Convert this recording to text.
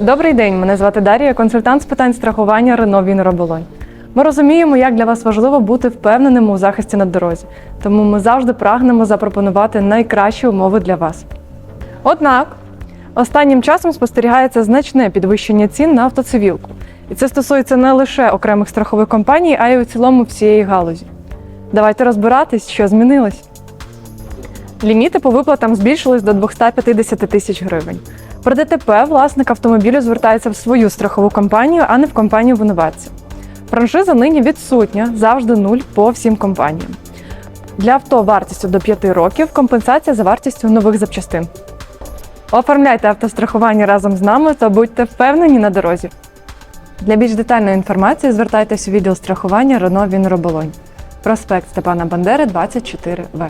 Добрий день, мене звати Дар'я, консультант з питань страхування Рено Вінроболонь. Ми розуміємо, як для вас важливо бути впевненим у захисті на дорозі, тому ми завжди прагнемо запропонувати найкращі умови для вас. Однак, останнім часом спостерігається значне підвищення цін на автоцивілку. І це стосується не лише окремих страхових компаній, а й у цілому всієї галузі. Давайте розбиратись, що змінилось. Ліміти по виплатам збільшились до 250 тисяч гривень. При ДТП власник автомобілю звертається в свою страхову компанію, а не в компанію винуватця. Франшиза нині відсутня, завжди нуль по всім компаніям. Для авто вартістю до 5 років компенсація за вартістю нових запчастин. Оформляйте автострахування разом з нами та будьте впевнені на дорозі. Для більш детальної інформації звертайтесь у відділ страхування Рено Вінроболонь. Проспект Степана Бандери, 24В.